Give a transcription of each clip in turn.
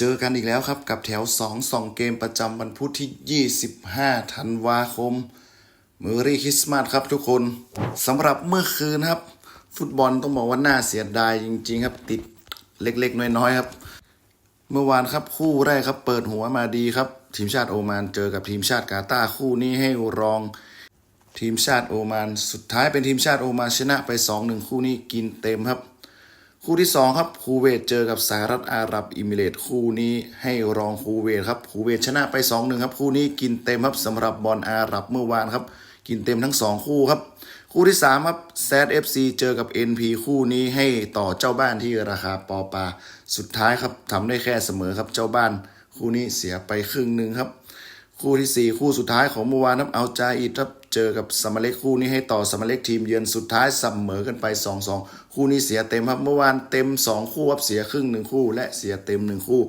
เจอกันอีกแล้วครับกับแถว 2 2 เกมประจำวันพุธที่ 25 ธันวาคมเมอรี่คริสต์มาสครับทุกคนสำหรับเมื่อคืนครับ ฟุตบอลต้องบอกว่าน่าเสียดายจริง ๆ ครับติดเล็กๆ น้อยๆครับ เมื่อวานครับคู่แรกครับเปิดหัวมาดีครับ ทีมชาติโอมานเจอกับทีมชาติกาตาร์คู่นี้ให้รอง ทีมชาติโอมาน สุดท้ายเป็นทีมชาติโอมานชนะไป 2-1 คู่นี้กินเต็มครับ คู่ที่ 2 ครับคูเวตเจอกับสหรัฐอาหรับอิมิเรตคู่นี้ให้รองคูเวตครับคูเวตชนะไป2-1ครับคู่นี้กินเต็มครับสำหรับบอลอาหรับเมื่อวานครับ กินเต็มทั้ง 2 คู่ครับ คู่ที่ 3 ครับแซดเอฟซีเจอกับ NP คู่นี้ให้ต่อเจ้าบ้านที่ราคาปอปา สุดท้ายครับทำได้แค่เสมอครับเจ้าบ้าน คู่นี้เสียไปครึ่งหนึ่งครับ คู่ที่ 4 คู่สุดท้ายของเมื่อวานครับเอาใจอิดครับเจอกับสมเล็กคู่นี้ให้ต่อสมเล็กทีมเยือนสุดท้ายเสมอกันไป 2-2 คู่นี้เสียเต็มครับเมื่อวานเต็ม 2 คู่ครับเสียครึ่งหนึ่งคู่ และเสียเต็ม 1 คู่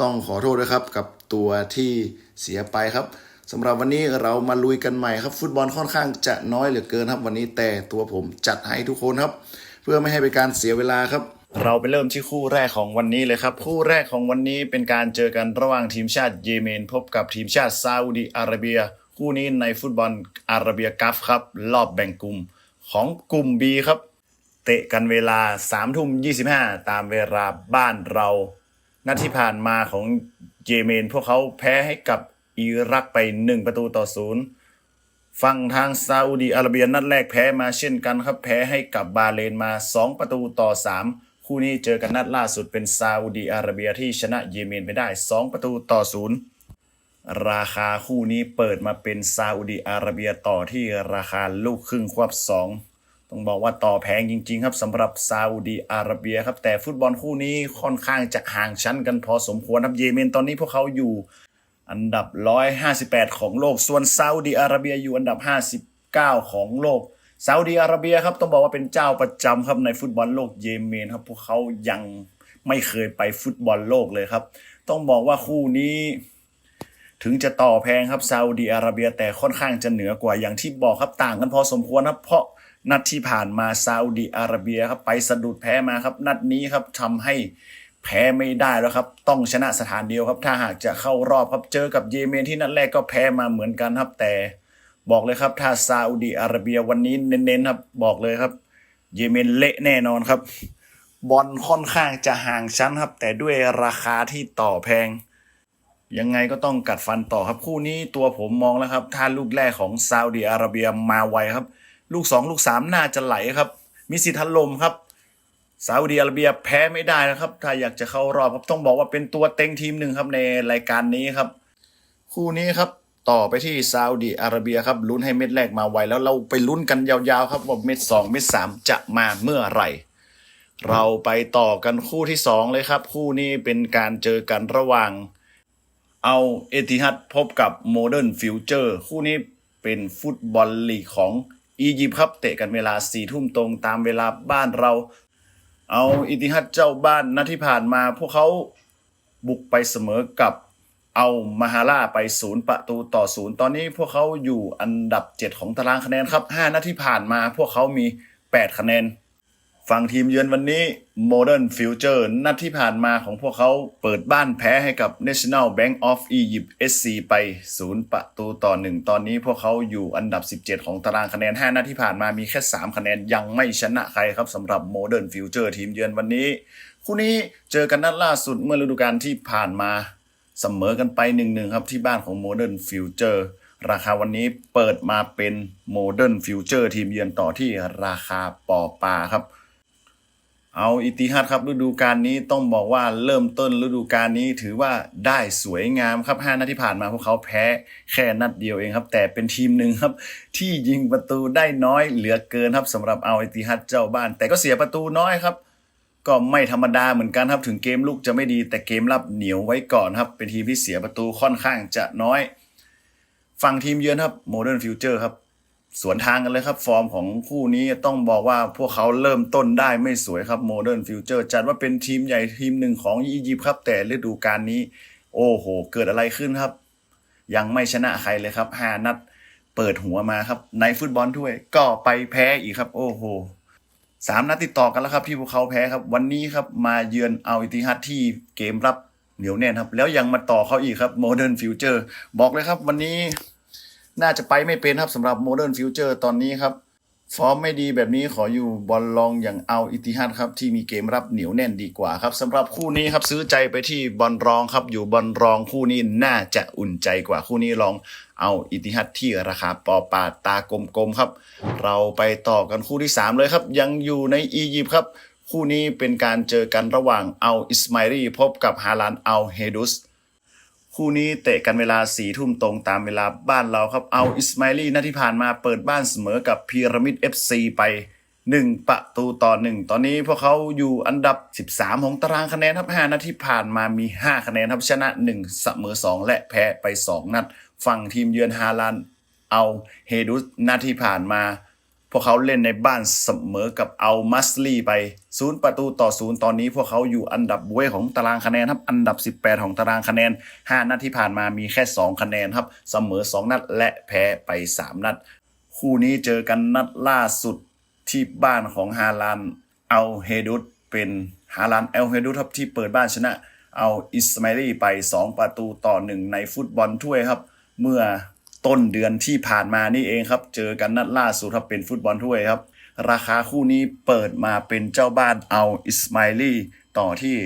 ต้องขอโทษด้วยครับกับตัวที่เสียไปครับสำหรับวันนี้เรามาลุยกันใหม่ครับ ฟุตบอลค่อนข้างจะน้อยเหลือเกินครับวันนี้แต่ตัวผมจัดให้ทุกคนครับ เพื่อไม่ให้เป็นการเสียเวลาครับ เราไปเริ่มที่คู่แรกของวันนี้เลยครับ คู่แรกของวันนี้เป็นการเจอกันระหว่างทีมชาติเยเมน พบกับทีมชาติซาอุดีอาระเบีย คู่นี้ในฟุตบอลอาระเบียกัฟครับ รอบแบ่งกลุ่มของกลุ่ม B ครับ เตะกันเวลา3ทุ่ม25 ตามเวลาบ้านเรา นัดที่ผ่านมาของเยเมน พวกเขาแพ้ให้กับอิรักไป 1 ประตูต่อศูนย์ฝั่งทางซาอุดีอาระเบียนัดแรกแพ้มาเช่นกันครับแพ้ให้กับบาเรนมา 2 ประตูต่อ 3 คู่นี้เจอกันนัดล่าสุดเป็นซาอุดีอาระเบียที่ชนะเยเมนไปได้ 2 ประตูต่อ0ราคาคู่นี้เปิดมาเป็นซาอุดีอาระเบียต่อที่ราคาลูกครึ่งควบ2ต้องบอกว่าต่อแพงจริง ๆ ครับสำหรับซาอุดีอาระเบียครับแต่ฟุตบอลคู่นี้ค่อนข้างจะห่างชั้นกันพอสมควรครับเยเมนตอนนี้พวกเขาอยู่อันดับ 158 ของโลก ส่วนซาอุดีอาระเบียอยู่อันดับ 59 ของโลก ซาอุดีอาระเบียครับต้องบอกว่าเป็นเจ้าประจำครับในฟุตบอลโลกเยเมนครับพวกเขายังไม่เคยไปฟุตบอลโลกเลยครับ ต้องบอกว่าคู่นี้ ถึงจะต่อแพงครับซาอุดีอาระเบียแต่ค่อนข้างจะเหนือกว่าอย่างที่บอกครับต่างกันพอสมควรครับ เพราะนัดที่ผ่านมาซาอุดีอาระเบียครับไปสะดุดแพ้มาครับ นัดนี้ครับทำให้แพ้ไม่ได้แล้วครับ ต้องชนะสถานเดียวครับ ถ้าหากจะเข้ารอบครับเจอกับเยเมนที่นัดแรกก็แพ้มาเหมือนกันครับแต่ บอกเลยครับ ถ้าซาอุดีอาระเบียวันนี้เน้นๆครับ บอกเลยครับ เยเมนเละแน่นอนครับ บอลค่อนข้างจะห่างชั้นครับ แต่ด้วยราคาที่ต่อแพง ยังไงก็ต้องกัดฟันต่อครับ คู่นี้ตัวผมมองแล้วครับ ถ้าลูกแรกของซาอุดีอาระเบียมาไวครับ ลูก 2 ลูก 3 น่าจะไหลครับมีสิทธิ์ทันลมครับซาอุดีอาระเบียแพ้ไม่ได้นะครับ ถ้าอยากจะเข้ารอบครับต้องบอกว่าเป็นตัวเต็งทีมหนึ่งครับในรายการนี้ครับ คู่นี้ครับ ต่อไปที่ซาอุดีอาระเบียครับลุ้นให้เม็ดแรกมาไวแล้วเราไปลุ้นกันยาวๆครับว่าเม็ดสองเม็ดสามจะมาเมื่อไหร่ เราไปต่อกันคู่ที่สองเลยครับ คู่นี้เป็นการเจอกันระหว่าง เอาเอติฮัดพบกับโมเดิร์นฟิวเจอร์คู่นี้เป็นฟุตบอลลีกของอียิปต์ครับเตะกันเวลาสี่ทุ่มตรงตามเวลาบ้านเรา เอาอิติฮัดเจ้าบ้านนัดที่ผ่านมาพวกเขาบุกไปเสมอกับ เอามาฮาร่าไปศูนย์ประตูต่อศูนย์ตอนนี้พวกเขาอยู่อันดับ 7 ของตารางคะแนนครับ 5 นัดที่ผ่านมาพวกเขามี 8 คะแนน ฝั่งทีมเยือนวันนี้ Modern Future นัดที่ผ่านมาของพวกเขาเปิดบ้านแพ้ให้กับ National Bank of Egypt SC ไป 0 ประตูต่อ 1 ตอนนี้พวกเขาอยู่อันดับ 17 ของตารางคะแนน 5 นัดที่ผ่านมามีแค่ 3 คะแนนยังไม่ชนะใครครับสำหรับ Modern Future ทีมเยือนวันนี้ คู่นี้เจอกันนัดล่าสุดเมื่อฤดูกาลที่ผ่านมา เสมอกันไป1-1ครับที่บ้านของ Modern Future ราคาวันนี้เปิดมาเป็น Modern Future ทีมเยือนต่อที่ราคาปอปาครับ เอาอิติฮัดครับฤดูกาลนี้ต้องบอกว่าเริ่มต้นฤดูกาลนี้ถือว่าได้สวยงามครับ 5นัดที่ผ่านมาพวกเขาแพ้แค่นัดเดียวเองครับ แต่เป็นทีมหนึ่งครับ ที่ยิงประตูได้น้อยเหลือเกินครับสำหรับเอาอิติฮัดเจ้าบ้าน แต่ก็เสียประตูน้อยครับ ก็ไม่ธรรมดาเหมือนกันครับถึงเกมลุกจะไม่ดีแต่เกมรับเหนียวไว้ก่อนครับ เป็นทีมที่เสียประตูค่อนข้างจะน้อย ฝั่งทีมเยือนครับ Modern Future ครับสวนทางกันเลยครับ ฟอร์มของคู่นี้ต้องบอกว่าพวกเขาเริ่มต้นได้ไม่สวยครับ Modern Future จัดว่าเป็นทีมใหญ่ทีมหนึ่งของอียิปต์ครับ แต่ฤดูกาลนี้ โอ้โห เกิดอะไรขึ้นครับ ยังไม่ชนะใครเลยครับห้านัด เปิดหัวมาครับ ในฟุตบอลถ้วย ก็ไปแพ้อีกครับ โอ้โห สามนัดติดต่อกันแล้วครับที่พวกเขาแพ้ครับ วันนี้ครับมาเยือนเอาอิติฮัดที่เกมรับเหนียวแน่นครับ แล้วยังมาต่อเขาอีกครับ Modern Future บอกเลยครับ วันนี้น่าจะไปไม่เป็นครับสำหรับ Modern Future ตอนนี้ครับ ฟอร์มไม่ดีแบบนี้ขออยู่บอลลองอย่างเอาอิติฮัดครับ ที่มีเกมรับเหนียวแน่นดีกว่าครับสำหรับคู่นี้ครับซื้อใจไปที่บอลรองครับ อยู่บอลรองคู่นี้น่าจะอุ่นใจกว่าคู่นี้ลอง เอาอิติฮัดที่ราคาปอปาตากลมๆครับ เราไปต่อกันคู่ที่ 3 เลยครับ ยังอยู่ในอียิปต์ครับ คู่นี้เป็นการเจอกันระหว่างเอาอิสมาอิลีพบกับฮาลานเอาเฮดุสคู่นี้เตะกันเวลาสี่ทุ่มตรงตามเวลาบ้านเราครับเอาอิสมาลีนัดที่ผ่านมาเปิดบ้านเสมอกับพีระมิด FC ไป 1 ประตูต่อ 1 ตอนนี้พวกเขาอยู่อันดับ 13 ของตารางคะแนนครับ5นัดที่ผ่านมามี 5 คะแนนครับชนะ 1 เสมอ 2 และแพ้ไป 2 นัด ฝั่งทีมเยือนฮาลันเอาเฮดุสนัดที่ผ่านมา พวกเขาเล่นในบ้านเสมอกับเอามัสลีไปศูนย์ประตูต่อศูนย์ตอนนี้พวกเขาอยู่อันดับบ้วยของตารางคะแนนครับอันดับ 18 ของตารางคะแนน 5 นัดที่ผ่านมามีแค่ 2 คะแนนครับเสมอ 2 นัดและแพ้ไป 3 นัด คู่นี้เจอกันนัดล่าสุดที่บ้านของฮาลานเอาเฮดุสเป็นฮาลานเอลเฮดุสครับที่เปิดบ้านชนะเอาอิสมาลีไป 2 ประตูต่อ 1 ในฟุตบอลถ้วยครับ เมื่อต้นเดือนที่ผ่านมานี่เองครับ เจอกันนัดล่าสุดครับเป็นฟุตบอลถ้วยครับ ราคาคู่นี้เปิดมาเป็นเจ้าบ้านเอาอิสมาอิลีต่อที่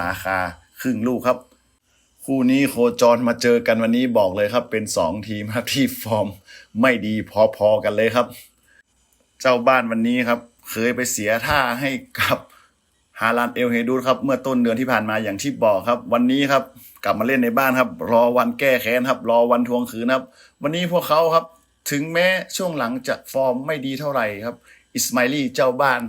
ราคาครึ่งลูกครับ คู่นี้โคจรมาเจอกันวันนี้บอกเลยครับ เป็น 2 ทีมครับที่ฟอร์มไม่ดีพอๆกันเลยครับ เจ้าบ้านวันนี้ครับ เคยไปเสียท่าให้กับ ฮาลานเอลเฮดูครับเมื่อต้นเดือนที่ผ่านมาอย่างที่บอกครับ วันนี้ครับกลับมาเล่นในบ้านครับ รอวันแก้แค้นครับ รอวันทวงคืนครับ วันนี้พวกเขาครับ ถึงแม้ช่วงหลังจะฟอร์มไม่ดีเท่าไหร่ครับอิสมาลีเจ้าบ้าน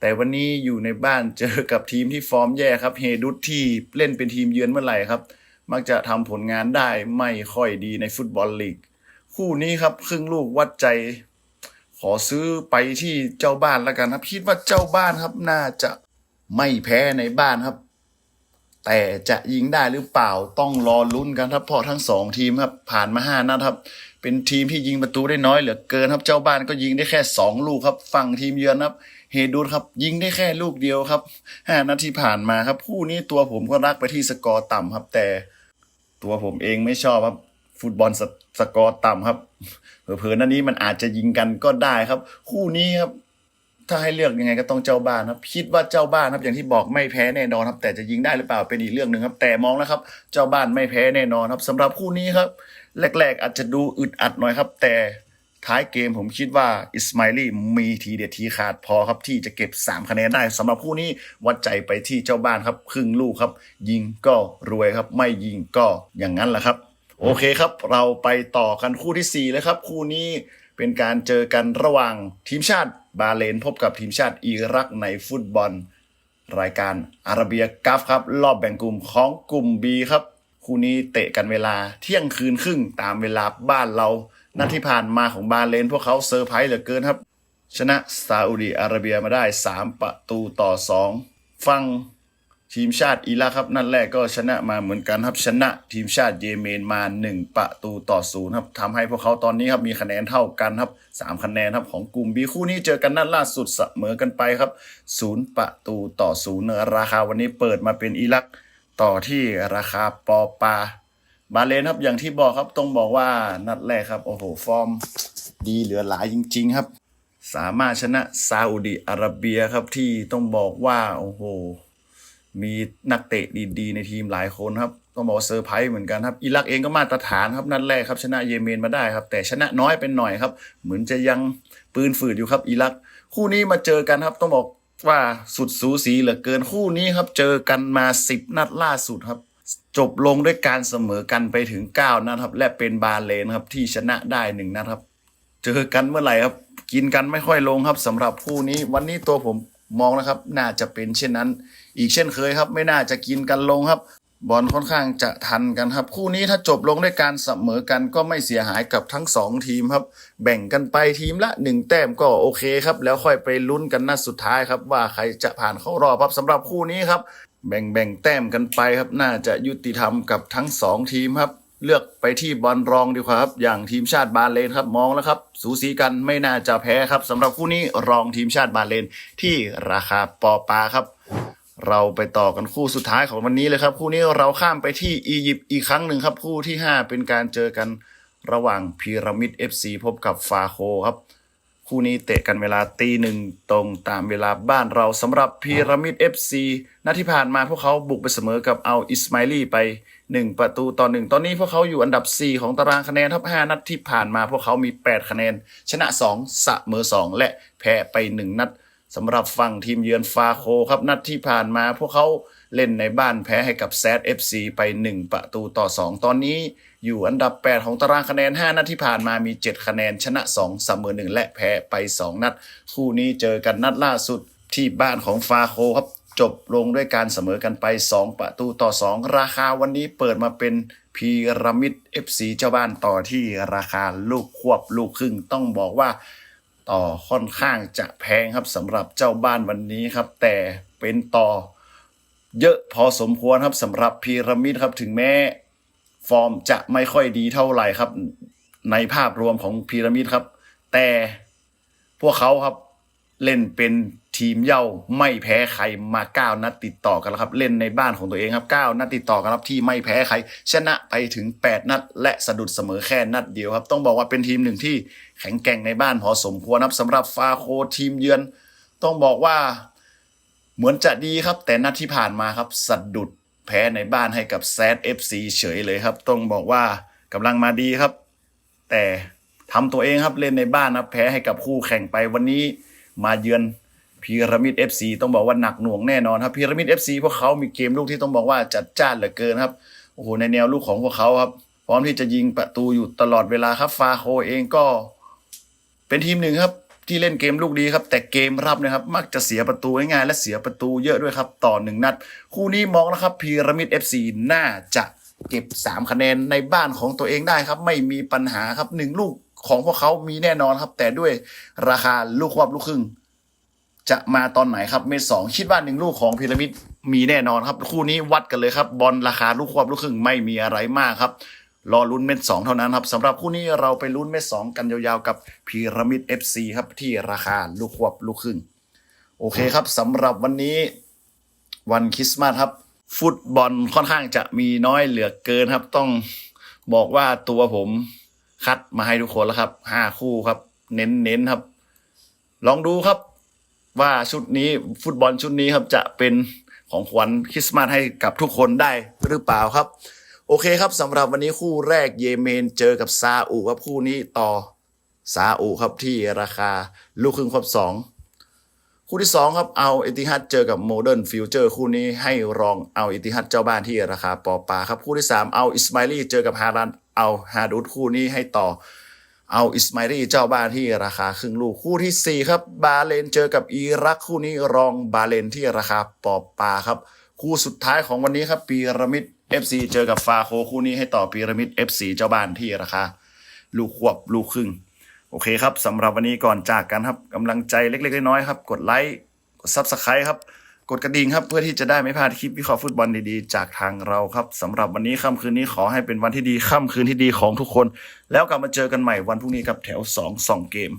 แต่วันนี้อยู่ในบ้านเจอกับทีมที่ฟอร์มแย่ครับเฮดุสที่เล่นเป็นทีมเยือนเมื่อไหร่ครับ มักจะทำผลงานได้ไม่ค่อยดีในฟุตบอลลีกคู่นี้ครับครึ่งลูกวัดใจขอซื้อไปที่เจ้าบ้านแล้วกันครับ คิดว่าเจ้าบ้านครับน่าจะ ไม่แพ้ในบ้านครับ แต่จะยิงได้หรือเปล่าต้องรอลุ้นกันครับเพราะทั้งสองทีมครับ ผ่านมาห้านัดครับ เป็นทีมที่ยิงประตูได้น้อยเหลือเกินครับ เจ้าบ้านก็ยิงได้แค่สองลูกครับ ฝั่งทีมเยือนครับ เฮดูสครับ ยิงได้แค่ลูกเดียวครับห้านัดที่ผ่านมาครับคู่นี้ตัวผมก็รักไปที่สกอร์ต่ำครับ แต่ตัวผมเองไม่ชอบครับฟุตบอลสสกอร์ต่ำครับเผลอๆนันนี้มันอาจจะยิงกันก็ได้ครับ คู่นี้ครับ ถ้าให้เลือกยังไงก็ต้องเจ้าบ้านครับคิดว่าเจ้าบ้านครับอย่างที่บอกไม่แพ้แน่นอนครับแต่จะยิงได้หรือเปล่าเป็นอีกเรื่องหนึ่งครับ แต่มองแล้วครับ เจ้าบ้านไม่แพ้แน่นอนครับสำหรับคู่นี้ครับแรก ๆ อาจจะดูอึดอัดหน่อยครับ แต่ท้ายเกมผมคิดว่าอิสมาอิลีมีทีเด็ดทีขาดพอครับที่จะเก็บ 3 คะแนนได้สำหรับคู่นี้วัดใจไปที่เจ้าบ้านครับ ครึ่งลูกครับ ยิงก็รวยครับ ไม่ยิงก็อย่างนั้นแหละครับ โอเคครับ เราไปต่อกันคู่ที่ 4 เลยครับ คู่นี้เป็นการเจอกันระหว่างทีมชาติบาเลนพบกับทีมชาติอิรักในฟุตบอล รายการอาราเบียกัฟครับ รอบแบ่งกลุ่มของกลุ่ม B ครับ คู่นี้เตะกันเวลาเที่ยงคืนครึ่งตามเวลาบ้านเรานัดที่ผ่านมาของบาเลน พวกเขาเซอร์ไพรส์เหลือเกินครับ ชนะซาอุดีอาระเบียมาได้ 3 ประตูต่อ 2 ฟัง ทีมชาติอิรักครับนัดแรกก็ชนะมาเหมือนกันครับชนะทีมชาติเยเมนมา 1 ประตูต่อศูนย์ครับทำให้พวกเขาตอนนี้ครับมีคะแนนเท่ากันครับ3คะแนนครับของกลุ่ม B คู่นี้เจอกันนัดล่าสุดเสมอกันไปครับ0ประตูต่อศูนย์ราคาวันนี้เปิดมาเป็นอิรักต่อที่ราคาปอปาบาเลนครับอย่างที่บอกครับต้องบอกว่านัดแรกครับโอ้โหฟอร์มดีเหลือหลายจริง ๆ ครับ สามารถชนะซาอุดิอาระเบียครับที่ต้องบอกว่าโอ้โห มีนักเตะดีๆในทีมหลายคนครับต้องบอกว่าเซอร์ไพรส์เหมือนกันครับอิรักเองก็มาตรฐานครับนัดแรกครับชนะเยเมนมาได้ครับ แต่ชนะน้อยเป็นหน่อยครับ เหมือนจะยังปืนฝืดอยู่ครับอิรัก คู่นี้มาเจอกันครับ ต้องบอกว่าสุดสูสีเหลือเกินคู่นี้ครับ เจอกันมา 10 นัดล่าสุดครับจบลงด้วยการเสมอกันไปถึง 9 นัดครับ และเป็นบาเลนครับที่ชนะได้หนึ่งนัดครับ เจอกันเมื่อไหร่ครับ กินกันไม่ค่อยลงครับสำหรับคู่นี้ วันนี้ตัวผม มองนะครับ น่าจะเป็นเช่นนั้น อีกเช่นเคยครับ ไม่น่าจะกินกันลงครับ บอลค่อนข้างจะทันกันครับ คู่นี้ถ้าจบลงด้วยการเสมอกันก็ไม่เสียหายกับทั้งสองทีมครับ แบ่งกันไปทีมละหนึ่งแต้มก็โอเคครับ แล้วค่อยไปลุ้นกันนัดสุดท้ายครับ ว่าใครจะผ่านเข้ารอบครับสำหรับคู่นี้ครับ แบ่งแบ่งแต้มกันไปครับ น่าจะยุติธรรมกับทั้งสองทีมครับ เลือกไปที่บอลรองดีกว่าครับ อย่างทีมชาติบาห์เลนครับมองแล้วครับ สูสีกันไม่น่าจะแพ้ครับสำหรับคู่นี้รองทีมชาติบาห์เลนที่ราคาปอปาครับ เราไปต่อกันคู่สุดท้ายของวันนี้เลยครับ คู่นี้เราข้ามไปที่อียิปต์อีกครั้งหนึ่งครับ คู่ที่ 5 เป็นการเจอกันระหว่างพีระมิด FC พบกับฟาโคครับ คู่นี้เตะกันเวลาตีหนึ่งตรงตามเวลาบ้านเราสำหรับพีระมิด FC นัดที่ผ่านมาพวกเขาบุกไปเสมอกับเอาอิสมาลีไป 1 ประตูต่อหนึ่งตอนนี้พวกเขาอยู่อันดับ 4 ของตารางคะแนนทับ5นัดที่ผ่านมาพวกเขามี 8 คะแนน ชนะ 2 เสมอ 2 และแพ้ไป 1 นัดสำหรับฝั่งทีมเยือนฟาโคครับนัดที่ผ่านมาพวกเขา เล่นในบ้านแพ้ให้กับแซด FC ไป 1 ประตูต่อ 2 ตอนนี้อยู่อันดับ 8 ของตารางคะแนน 5 นัดที่ผ่านมามี 7 คะแนนชนะ2เสมอ1และแพ้ไป 2 นัด คู่นี้เจอกันนัดล่าสุดที่บ้านของฟาโคครับจบลงด้วยการเสมอกันไป 2 ประตูต่อ 2 ราคาวันนี้เปิดมาเป็นพีระมิด FC เจ้าบ้านต่อที่ราคาลูกควบลูกครึ่งต้องบอกว่าต่อค่อนข้างจะแพงครับสำหรับเจ้าบ้านวันนี้ครับ แต่เป็นต่อ เยอะพอสมควรครับสำหรับพีระมิดครับถึงแม้ฟอร์มจะไม่ค่อยดีเท่าไหร่ครับ ในภาพรวมของพีระมิดครับ แต่พวกเขาครับเล่นเป็นทีมเย่าไม่แพ้ใครมาเก้านัดติดต่อกันแล้วครับ เล่นในบ้านของตัวเองครับเก้านัดติดต่อกันครับที่ไม่แพ้ใคร ชนะไปถึง 8 นัด และสะดุดเสมอแค่นัดเดียวครับ ต้องบอกว่าเป็นทีมหนึ่งที่แข็งแกร่งในบ้านพอสมควรครับสำหรับฟาโคทีมเยือน ต้องบอกว่า เหมือนจะดีครับ แต่นัดที่ผ่านมาครับสะดุดแพ้ในบ้านให้กับแซดเอฟซีเฉยเลยครับ ต้องบอกว่ากำลังมาดีครับ แต่ทำตัวเองครับเล่นในบ้านนะแพ้ให้กับคู่แข่งไปวันนี้มาเยือนพีระมิด FC ต้องบอกว่าหนักหน่วงแน่นอนครับพีระมิด FC พวกเขามีเกมลูกที่ต้องบอกว่าจัดจ้านเหลือเกินครับโอ้โหในแนวลูกของพวกเขาครับ พร้อมที่จะยิงประตูอยู่ตลอดเวลาครับฟาโคเองก็เป็นทีมหนึ่งครับ ที่เล่นเกมลูกดีครับ แต่เกมรับนะครับ มักจะเสียประตูง่ายๆและเสียประตูเยอะด้วยครับต่อหนึ่งนัด คู่นี้มองนะครับพีระมิด FC น่าจะเก็บ 3 คะแนนในบ้านของตัวเองได้ครับ ไม่มีปัญหาครับหนึ่งลูกของพวกเขามีแน่นอนครับ แต่ด้วยราคาลูกควบลูกครึ่ง จะมาตอนไหนครับเม็ดสองคิดว่าหนึ่งลูกของพีระมิดมีแน่นอนครับ คู่นี้วัดกันเลยครับ บอลราคาลูกควบลูกครึ่งไม่มีอะไรมากครับ รอลุ้นเม็ดสองเท่านั้นครับสำหรับคู่นี้เราไปลุ้นเม็ดสองกันยาวๆกับพีระมิด FC ครับที่ราคาลูกควบลูกครึ่ง โอเคครับสำหรับวันนี้วันคริสต์มาสครับ ฟุตบอลค่อนข้างจะมีน้อยเหลือเกินครับ ต้องบอกว่าตัวผมคัดมาให้ทุกคนแล้วครับห้าคู่ครับ เน้นๆครับ ลองดูครับ ว่าชุดนี้ฟุตบอลชุดนี้ครับจะเป็นของขวัญคริสต์มาสให้กับทุกคนได้หรือเปล่าครับ โอเคครับสำหรับวันนี้คู่แรกเยเมนเจอกับซาอุครับคู่นี้ต่อซาอุครับที่ราคาลูกครึ่งควบสองคู่ที่ 2 ครับเอาเอติฮัดเจอกับโมเดิร์นฟิวเจอร์คู่นี้ให้รองเอาเอติฮัดเจ้าบ้านที่ราคาปอปาครับคู่ที่ 3 เอาอิสมาลีเจอกับฮารันเอาฮาดุดคู่นี้ให้ต่อเอาอิสมาลีเจ้าบ้านที่ราคาครึ่งลูกคู่ทีสี่4 ครับ บาเลนเจอกับอิรักคู่นี้รองบาเลนที่ราคาปอปาครับ คู่สุดท้ายของวันนี้ครับปีระมิด FC เจอกับฟาโคคู่นี้ให้ต่อปีระมิด FC เจ้าบ้านที่ราคาลูกควบลูกครึ่ง โอเคครับสำหรับวันนี้ก่อนจากกันครับกำลังใจเล็กๆน้อยๆครับ กดไลค์กดซับสไครต์ครับ กดกระดิ่งครับ เพื่อที่จะได้ไม่พลาดคลิปวิเคราะห์ฟุตบอลดีๆ จากทางเราครับสำหรับวันนี้ค่ำคืนนี้ขอให้เป็นวันที่ดีค่ำคืนที่ดีของทุกคน แล้วกลับมาเจอกันใหม่วันพรุ่งนี้กับแถว2 2เกม